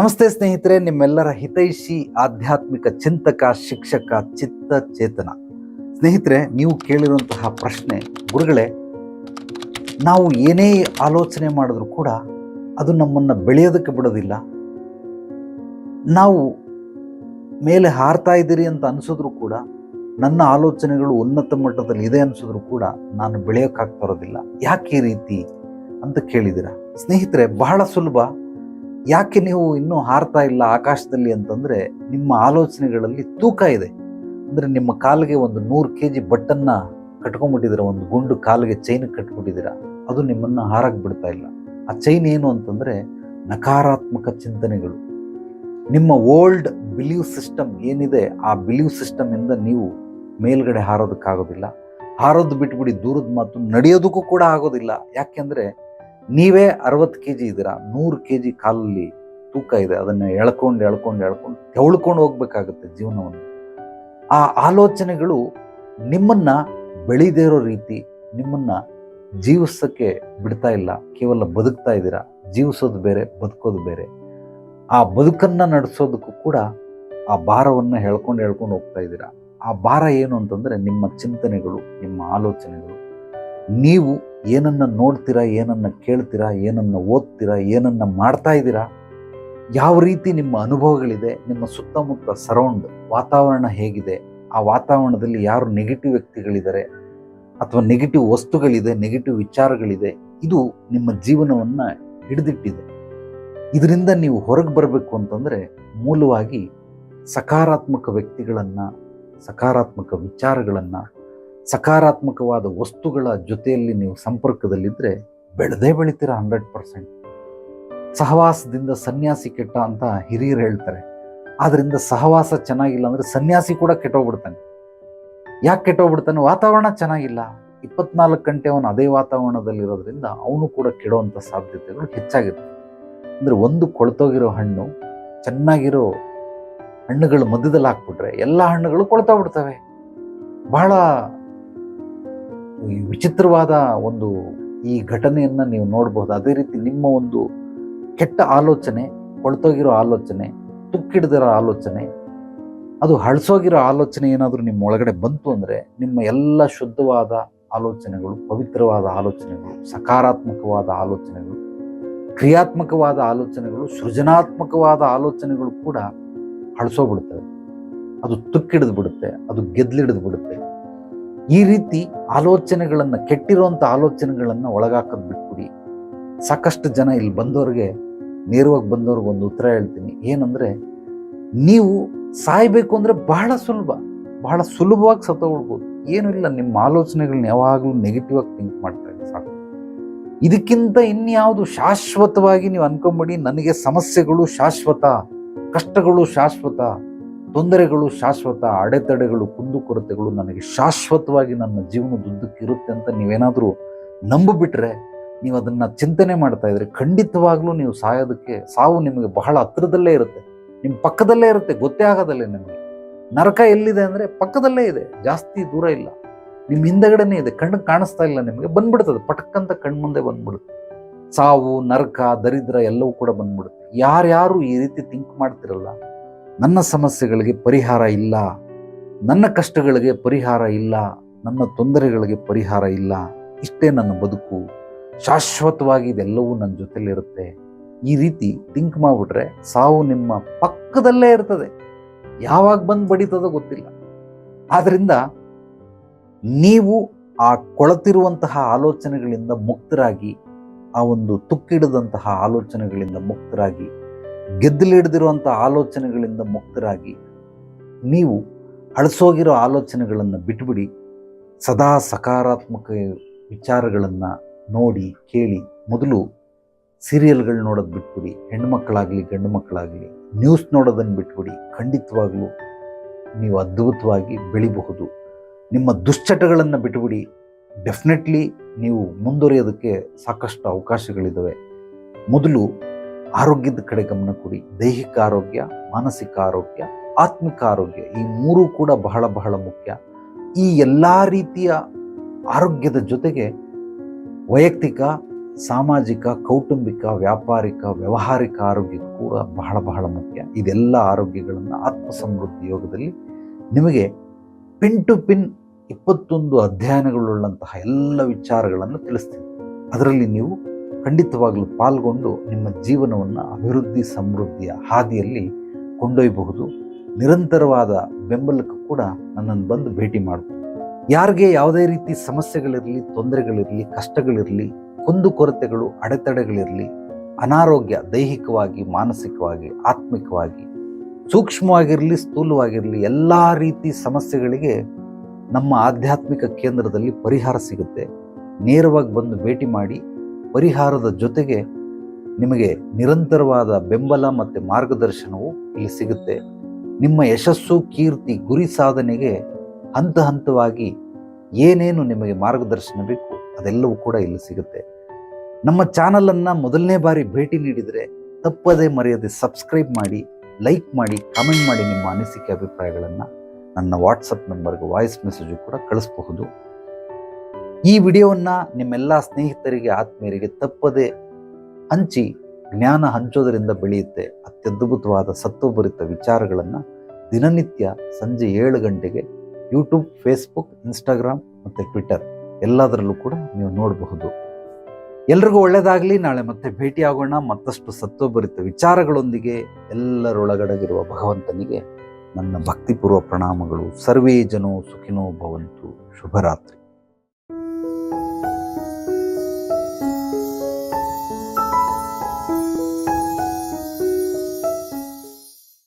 ನಮಸ್ತೆ ಸ್ನೇಹಿತರೆ, ನಿಮ್ಮೆಲ್ಲರ ಹಿತೈಷಿ ಆಧ್ಯಾತ್ಮಿಕ ಚಿಂತಕ, ಶಿಕ್ಷಕ ಚಿತ್ತ ಚೇತನ ಸ್ನೇಹಿತರೆ, ನೀವು ಕೇಳಿರುವಂತಹ ಪ್ರಶ್ನೆ, ಗುರುಗಳೇ, ನಾವು ಏನೇ ಆಲೋಚನೆ ಮಾಡಿದ್ರೂ ಕೂಡ ಅದು ನಮ್ಮನ್ನು ಬೆಳೆಯೋದಕ್ಕೆ ಬಿಡೋದಿಲ್ಲ. ನಾವು ಮೇಲೆ ಹಾರ್ತಾ ಇದ್ದೀರಿ ಅಂತ ಅನಿಸಿದ್ರು ಕೂಡ, ನನ್ನ ಆಲೋಚನೆಗಳು ಉನ್ನತ ಮಟ್ಟದಲ್ಲಿ ಇದೆ ಅನಿಸಿದ್ರು ಕೂಡ ನಾನು ಬೆಳೆಯೋಕ್ಕಾಗ್ತಾ ಇರೋದಿಲ್ಲ. ಯಾಕೆ ಈ ರೀತಿ ಅಂತ ಕೇಳಿದ್ದೀರಾ? ಸ್ನೇಹಿತರೆ, ಬಹಳ ಸುಲಭ. ಯಾಕೆ ನೀವು ಇನ್ನೂ ಹಾರ್ತಾ ಇಲ್ಲ ಆಕಾಶದಲ್ಲಿ ಅಂತಂದರೆ ನಿಮ್ಮ ಆಲೋಚನೆಗಳಲ್ಲಿ ತೂಕ ಇದೆ. ಅಂದರೆ ನಿಮ್ಮ ಕಾಲಿಗೆ ಒಂದು ನೂರು ಕೆ ಜಿ ಬಟ್ಟನ್ನು ಕಟ್ಕೊಂಡ್ಬಿಟ್ಟಿದ್ದೀರ, ಒಂದು ಗುಂಡು ಕಾಲಿಗೆ ಚೈನ್ ಕಟ್ಬಿಟ್ಟಿದ್ದೀರಾ, ಅದು ನಿಮ್ಮನ್ನು ಹಾರಕ್ಕೆ ಬಿಡ್ತಾ ಇಲ್ಲ. ಆ ಚೈನ್ ಏನು ಅಂತಂದರೆ ನಕಾರಾತ್ಮಕ ಚಿಂತನೆಗಳು. ನಿಮ್ಮ ಓಲ್ಡ್ ಬಿಲೀವ್ ಸಿಸ್ಟಮ್ ಏನಿದೆ, ಆ ಬಿಲೀವ್ ಸಿಸ್ಟಮಿಂದ ನೀವು ಮೇಲ್ಗಡೆ ಹಾರೋದಕ್ಕಾಗೋದಿಲ್ಲ. ಹಾರೋದು ಬಿಟ್ಬಿಡಿ ದೂರದ ಮಾತು ನಡೆಯೋದಕ್ಕೂ ಕೂಡ ಆಗೋದಿಲ್ಲ. ಯಾಕೆಂದ್ರೆ ನೀವೇ ಅರವತ್ತು ಕೆ ಜಿ ಇದ್ದೀರಾ? ನೂರು ಕೆ ಜಿ ಕಾಲಲ್ಲಿ ತೂಕ ಇದೆ. ಅದನ್ನು ಎಳ್ಕೊಂಡು ಎಳ್ಕೊಂಡು ಎಳ್ಕೊಂಡು ತೆವಳ್ಕೊಂಡು ಹೋಗ್ಬೇಕಾಗುತ್ತೆ ಜೀವನವನ್ನು. ಆ ಆಲೋಚನೆಗಳು ನಿಮ್ಮನ್ನು ಬೆಳೀದೇ ಇರೋ ರೀತಿ, ನಿಮ್ಮನ್ನು ಜೀವಿಸೋಕ್ಕೆ ಬಿಡ್ತಾ ಇಲ್ಲ. ಕೇವಲ ಬದುಕ್ತಾ ಇದ್ದೀರಾ? ಜೀವಿಸೋದು ಬೇರೆ, ಬದುಕೋದು ಬೇರೆ. ಆ ಬದುಕನ್ನು ನಡೆಸೋದಕ್ಕೂ ಕೂಡ ಆ ಭಾರವನ್ನು ಹೇಳ್ಕೊಂಡು ಹೇಳ್ಕೊಂಡು ಹೋಗ್ತಾ ಇದ್ದೀರಾ? ಆ ಭಾರ ಏನು ಅಂತಂದರೆ ನಿಮ್ಮ ಚಿಂತನೆಗಳು, ನಿಮ್ಮ ಆಲೋಚನೆಗಳು. ನೀವು ಏನನ್ನು ನೋಡ್ತೀರಾ, ಏನನ್ನು ಕೇಳ್ತೀರಾ, ಏನನ್ನು ಓದ್ತೀರಾ, ಏನನ್ನು ಮಾಡ್ತಾ ಇದ್ದೀರಾ? ಯಾವ ರೀತಿ ನಿಮ್ಮ ಅನುಭವಗಳಿದೆ, ನಿಮ್ಮ ಸುತ್ತಮುತ್ತ ಸರೌಂಡ್ ವಾತಾವರಣ ಹೇಗಿದೆ, ಆ ವಾತಾವರಣದಲ್ಲಿ ಯಾರು ನೆಗೆಟಿವ್ ವ್ಯಕ್ತಿಗಳಿದ್ದಾರೆ ಅಥವಾ ನೆಗೆಟಿವ್ ವಸ್ತುಗಳಿದೆ ನೆಗೆಟಿವ್ ವಿಚಾರಗಳಿದೆ, ಇದು ನಿಮ್ಮ ಜೀವನವನ್ನು ಹಿಡಿದಿಟ್ಟಿದೆ. ಇದರಿಂದ ನೀವು ಹೊರಗೆ ಬರಬೇಕು ಅಂತಂದರೆ ಮೂಲವಾಗಿ ಸಕಾರಾತ್ಮಕ ವ್ಯಕ್ತಿಗಳನ್ನು, ಸಕಾರಾತ್ಮಕ ವಿಚಾರಗಳನ್ನ ಸಕಾರಾತ್ಮಕವಾದ ವಸ್ತುಗಳ ಜೊತೆಯಲ್ಲಿ ನೀವು ಸಂಪರ್ಕದಲ್ಲಿದ್ದರೆ ಬೆಳೆದೇ ಬೆಳಿತೀರ ಹಂಡ್ರೆಡ್ ಪರ್ಸೆಂಟ್. ಸಹವಾಸದಿಂದ ಸನ್ಯಾಸಿ ಕೆಟ್ಟ ಅಂತ ಹಿರಿಯರು ಹೇಳ್ತಾರೆ. ಆದ್ದರಿಂದ ಸಹವಾಸ ಚೆನ್ನಾಗಿಲ್ಲ ಅಂದ್ರೆ ಸನ್ಯಾಸಿ ಕೂಡ ಕೆಟ್ಟೋಗ್ಬಿಡ್ತಾನೆ. ಯಾಕೆ ಕೆಟ್ಟೋಗ್ಬಿಡ್ತಾನೆ? ವಾತಾವರಣ ಚೆನ್ನಾಗಿಲ್ಲ. ಇಪ್ಪತ್ನಾಲ್ಕು ಗಂಟೆ ಅವನು ಅದೇ ವಾತಾವರಣದಲ್ಲಿರೋದ್ರಿಂದ ಅವನು ಕೂಡ ಕೆಡುವಂಥ ಸಾಧ್ಯತೆಗಳು ಹೆಚ್ಚಾಗಿರ್ತವೆ. ಅಂದರೆ ಒಂದು ಕೊಳ್ತೋಗಿರೋ ಹಣ್ಣು ಚೆನ್ನಾಗಿರೋ ಹಣ್ಣುಗಳು ಮಧ್ಯದಲ್ಲಿ ಹಾಕ್ಬಿಟ್ರೆ ಎಲ್ಲ ಹಣ್ಣುಗಳು ಕೊಳತೋಗ್ಬಿಡ್ತವೆ ಬಹಳ ಈ ವಿಚಿತ್ರವಾದ ಒಂದು ಈ ಘಟನೆಯನ್ನು ನೀವು ನೋಡಬಹುದು ಅದೇ ರೀತಿ ನಿಮ್ಮ ಒಂದು ಕೆಟ್ಟ ಆಲೋಚನೆ, ಕೊಳ್ತೋಗಿರೋ ಆಲೋಚನೆ, ತುಕ್ಕಿಡ್ದಿರೋ ಆಲೋಚನೆ, ಅದು ಹಳಸೋಗಿರೋ ಆಲೋಚನೆ ಏನಾದರೂ ನಿಮ್ಮ ಒಳಗಡೆ ಬಂತು ಅಂದರೆ ನಿಮ್ಮ ಎಲ್ಲ ಶುದ್ಧವಾದ ಆಲೋಚನೆಗಳು, ಪವಿತ್ರವಾದ ಆಲೋಚನೆಗಳು, ಸಕಾರಾತ್ಮಕವಾದ ಆಲೋಚನೆಗಳು, ಕ್ರಿಯಾತ್ಮಕವಾದ ಆಲೋಚನೆಗಳು, ಸೃಜನಾತ್ಮಕವಾದ ಆಲೋಚನೆಗಳು ಕೂಡ ಹಳಸೋಗ್ಬಿಡ್ತವೆ ಅದು ತುಕ್ಕಿಡಿದು ಬಿಡುತ್ತೆ, ಅದು ಗೆದ್ಲಿಡಿದು ಬಿಡುತ್ತೆ. ಈ ರೀತಿ ಆಲೋಚನೆಗಳನ್ನು ಕೆಟ್ಟಿರುವಂಥ ಆಲೋಚನೆಗಳನ್ನು ಒಳಗಾಕೋದು ಬಿಟ್ಬಿಡಿ. ಸಾಕಷ್ಟು ಜನ ಇಲ್ಲಿ ಬಂದವ್ರಿಗೆ ನೇರವಾಗಿ ಬಂದವ್ರಿಗೆ ಒಂದು ಉತ್ತರ ಹೇಳ್ತೀನಿ. ಏನಂದರೆ, ನೀವು ಸಾಯ್ಬೇಕು ಅಂದರೆ ಬಹಳ ಸುಲಭ. ಬಹಳ ಸುಲಭವಾಗಿ ಸತ್ತೋಗ್ಬೋದು ಏನೂ ಇಲ್ಲ, ನಿಮ್ಮ ಆಲೋಚನೆಗಳನ್ನ ಯಾವಾಗಲೂ ನೆಗೆಟಿವ್ ಆಗಿ ಥಿಂಕ್ ಮಾಡ್ತಾ ಇದ್ದೀನಿ ಸಾಕು. ಇದಕ್ಕಿಂತ ಇನ್ಯಾವುದು ಶಾಶ್ವತವಾಗಿ ನೀವು ಅನ್ಕೊಂಬಿಡಿ, ನನಗೆ ಸಮಸ್ಯೆಗಳು ಶಾಶ್ವತ, ಕಷ್ಟಗಳು ಶಾಶ್ವತ. ತೊಂದರೆಗಳು, ಶಾಶ್ವತ ಅಡೆತಡೆಗಳು ಕುಂದುಕೊರತೆಗಳು ನನಗೆ ಶಾಶ್ವತವಾಗಿ ನನ್ನ ಜೀವನದುದ್ದಕ್ಕಿರುತ್ತೆ ಅಂತ ನೀವೇನಾದರೂ ನಂಬಿಬಿಟ್ರೆ ನೀವು ಅದನ್ನು ಚಿಂತನೆ ಮಾಡ್ತಾ ಇದ್ರೆ ಖಂಡಿತವಾಗ್ಲೂ ನೀವು ಸಾಯೋದಕ್ಕೆ ಸಾವು ನಿಮಗೆ ಬಹಳ ಹತ್ತಿರದಲ್ಲೇ ಇರುತ್ತೆ. ನಿಮ್ಮ ಪಕ್ಕದಲ್ಲೇ ಇರುತ್ತೆ, ಗೊತ್ತೇ ಆಗೋದಲ್ಲೇ ನಿಮಗೆ. ನರಕ ಎಲ್ಲಿದೆ ಅಂದರೆ ಪಕ್ಕದಲ್ಲೇ ಇದೆ, ಜಾಸ್ತಿ ದೂರ ಇಲ್ಲ. ನಿಮ್ಮ ಹಿಂದೆಗಡೆನೇ ಇದೆ, ಕಣ್ಣು ಕಾಣಿಸ್ತಾ ಇಲ್ಲ ನಿಮಗೆ, ಬಂದ್ಬಿಡ್ತದೆ, ಪಟಕ್ಕಂತ ಕಣ್ಮುಂದೆ ಬಂದ್ಬಿಡುತ್ತೆ. ಸಾವು, ನರಕ, ದರಿದ್ರ ಎಲ್ಲವೂ ಕೂಡ ಬಂದ್ಬಿಡುತ್ತೆ. ಯಾರ್ಯಾರು ಈ ರೀತಿ ಥಿಂಕ್ ಮಾಡ್ತಿರಲ್ಲ ನನ್ನ ಸಮಸ್ಯೆಗಳಿಗೆ ಪರಿಹಾರ ಇಲ್ಲ, ನನ್ನ ಕಷ್ಟಗಳಿಗೆ ಪರಿಹಾರ ಇಲ್ಲ, ನನ್ನ ತೊಂದರೆಗಳಿಗೆ ಪರಿಹಾರ ಇಲ್ಲ, ಇಷ್ಟೇ ನನ್ನ ಬದುಕು. ಶಾಶ್ವತವಾಗಿ ಇದೆಲ್ಲವೂ ನನ್ನ ಜೊತೆಲಿರುತ್ತೆ. ಈ ರೀತಿ ಥಿಂಕ್ ಮಾಡಿಬಿಟ್ರೆ ಸಾವು ನಿಮ್ಮ ಪಕ್ಕದಲ್ಲೇ ಇರ್ತದೆ. ಯಾವಾಗ ಬಂದು ಬಡಿತದೋ ಗೊತ್ತಿಲ್ಲ. ಆದ್ದರಿಂದ ನೀವು ಆ ಕೊಳತಿರುವಂತಹ ಆಲೋಚನೆಗಳಿಂದ ಮುಕ್ತರಾಗಿ, ಆ ಒಂದು ತುಕ್ಕಿಡದಂತಹ ಆಲೋಚನೆಗಳಿಂದ ಮುಕ್ತರಾಗಿ ಗೆದ್ದಲಿಡ್ದಿರುವಂಥ ಆಲೋಚನೆಗಳಿಂದ ಮುಕ್ತರಾಗಿ ನೀವು ಅಳಿಸೋಗಿರೋ ಆಲೋಚನೆಗಳನ್ನು ಬಿಟ್ಬಿಡಿ, ಸದಾ ಸಕಾರಾತ್ಮಕ ವಿಚಾರಗಳನ್ನು ನೋಡಿ, ಕೇಳಿ, ಮೊದಲು ಸೀರಿಯಲ್ಗಳು ನೋಡೋದು ಬಿಟ್ಬಿಡಿ ಹೆಣ್ಮಕ್ಕಳಾಗಲಿ ಗಂಡು ಮಕ್ಕಳಾಗಲಿ ನ್ಯೂಸ್ ನೋಡೋದನ್ನು ಬಿಟ್ಬಿಡಿ, ಖಂಡಿತವಾಗಲೂ ನೀವು ಅದ್ಭುತವಾಗಿ ಬೆಳಿಬಹುದು. ನಿಮ್ಮ ದುಶ್ಚಟಗಳನ್ನು ಬಿಟ್ಬಿಡಿ, ಡೆಫಿನೆಟ್ಲಿ ನೀವು ಮುಂದುವರಿಯೋದಕ್ಕೆ ಸಾಕಷ್ಟು ಅವಕಾಶಗಳಿದ್ದಾವೆ ಮೊದಲು ಆರೋಗ್ಯದ ಕಡೆ ಗಮನ ಕೊಡಿ. ದೈಹಿಕ ಆರೋಗ್ಯ, ಮಾನಸಿಕ ಆರೋಗ್ಯ, ಆತ್ಮಿಕ ಆರೋಗ್ಯ ಈ ಮೂರೂ ಕೂಡ ಬಹಳ ಬಹಳ ಮುಖ್ಯ. ಈ ಎಲ್ಲ ರೀತಿಯ ಆರೋಗ್ಯದ ಜೊತೆಗೆ ವೈಯಕ್ತಿಕ, ಸಾಮಾಜಿಕ, ಕೌಟುಂಬಿಕ, ವ್ಯಾಪಾರಿಕ, ವ್ಯಾವಹಾರಿಕ ಆರೋಗ್ಯ ಕೂಡ ಬಹಳ ಬಹಳ ಮುಖ್ಯ. ಇದೆಲ್ಲ ಆರೋಗ್ಯಗಳನ್ನು ಆತ್ಮ ಸಮೃದ್ಧಿ ಯೋಗದಲ್ಲಿ ನಿಮಗೆ ಪಿನ್ ಟು ಪಿನ್ ಇಪ್ಪತ್ತೊಂದು ಅಧ್ಯಯನಗಳುಳ್ಳಂತಹ ಎಲ್ಲ ವಿಚಾರಗಳನ್ನು ತಿಳಿಸ್ತೀನಿ. ಅದರಲ್ಲಿ ನೀವು ಖಂಡಿತವಾಗಲೂ ಪಾಲ್ಗೊಂಡು ನಿಮ್ಮ ಜೀವನವನ್ನು ಅಭಿವೃದ್ಧಿ, ಸಮೃದ್ಧಿಯ ಹಾದಿಯಲ್ಲಿ ಕೊಂಡೊಯ್ಯಬಹುದು. ನಿರಂತರವಾದ ಬೆಂಬಲಕ್ಕೂ ಕೂಡ ನನ್ನನ್ನು ಬಂದು ಭೇಟಿ ಮಾಡಬಹುದು ಯಾರಿಗೆ ಯಾವುದೇ ರೀತಿ ಸಮಸ್ಯೆಗಳಿರಲಿ, ತೊಂದರೆಗಳಿರಲಿ, ಕಷ್ಟಗಳಿರಲಿ ಕುಂದುಕೊರತೆಗಳು ಅಡೆತಡೆಗಳಿರಲಿ, ಅನಾರೋಗ್ಯ ದೈಹಿಕವಾಗಿ, ಮಾನಸಿಕವಾಗಿ, ಆತ್ಮಿಕವಾಗಿ, ಸೂಕ್ಷ್ಮವಾಗಿರಲಿ, ಸ್ಥೂಲವಾಗಿರಲಿ, ಎಲ್ಲ ರೀತಿ ಸಮಸ್ಯೆಗಳಿಗೆ ನಮ್ಮ ಆಧ್ಯಾತ್ಮಿಕ ಕೇಂದ್ರದಲ್ಲಿ ಪರಿಹಾರ ಸಿಗುತ್ತೆ. ನೇರವಾಗಿ ಬಂದು ಭೇಟಿ ಮಾಡಿ ಪರಿಹಾರದ ಜೊತೆಗೆ ನಿಮಗೆ ನಿರಂತರವಾದ ಬೆಂಬಲ ಮತ್ತು ಮಾರ್ಗದರ್ಶನವು ಇಲ್ಲಿ ಸಿಗುತ್ತೆ. ನಿಮ್ಮ ಯಶಸ್ಸು, ಕೀರ್ತಿ, ಗುರಿ ಸಾಧನೆಗೆ ಹಂತ ಹಂತವಾಗಿ ಏನೇನು ನಿಮಗೆ ಮಾರ್ಗದರ್ಶನ ಬೇಕು ಅದೆಲ್ಲವೂ ಕೂಡ ಇಲ್ಲಿ ಸಿಗುತ್ತೆ. ನಮ್ಮ ಚಾನಲನ್ನು ಮೊದಲನೇ ಬಾರಿ ಭೇಟಿ ನೀಡಿದರೆ ತಪ್ಪದೇ ಮರೆಯದೆ ಸಬ್ಸ್ಕ್ರೈಬ್ ಮಾಡಿ, ಲೈಕ್ ಮಾಡಿ, ಕಮೆಂಟ್ ಮಾಡಿ ನಿಮ್ಮ ಅನಿಸಿಕೆ, ಅಭಿಪ್ರಾಯಗಳನ್ನು ನನ್ನ ವಾಟ್ಸಪ್ ನಂಬರ್ಗೆ ವಾಯ್ಸ್ ಮೆಸೇಜು ಕೂಡ ಕಳಿಸಬಹುದು. ಈ ವಿಡಿಯೋವನ್ನು ನಿಮ್ಮೆಲ್ಲ ಸ್ನೇಹಿತರಿಗೆ ಆತ್ಮೀಯರಿಗೆ ತಪ್ಪದೆ ಹಂಚಿ, ಜ್ಞಾನ ಹಂಚೋದರಿಂದ ಬೆಳೆಯುತ್ತೆ ಅತ್ಯದ್ಭುತವಾದ ಸತ್ವಭರಿತ ವಿಚಾರಗಳನ್ನು ದಿನನಿತ್ಯ ಸಂಜೆ ಏಳು ಗಂಟೆಗೆ ಯೂಟ್ಯೂಬ್ ಫೇಸ್ಬುಕ್ ಇನ್ಸ್ಟಾಗ್ರಾಮ್ ಮತ್ತು ಟ್ವಿಟರ್ ಎಲ್ಲದರಲ್ಲೂ ಕೂಡ ನೀವು ನೋಡಬಹುದು. ಎಲ್ರಿಗೂ ಒಳ್ಳೆಯದಾಗಲಿ ನಾಳೆ ಮತ್ತೆ ಭೇಟಿಯಾಗೋಣ. ಮತ್ತಷ್ಟು ಸತ್ವಭರಿತ ವಿಚಾರಗಳೊಂದಿಗೆ ಎಲ್ಲರೊಳಗಡಗಿರುವ ಭಗವಂತನಿಗೆ ನನ್ನ ಭಕ್ತಿಪೂರ್ವ ಪ್ರಣಾಮಗಳು. ಸರ್ವೇ ಜನೋ ಸುಖಿನೋ ಭವಂತು. ಶುಭರಾತ್ರಿ.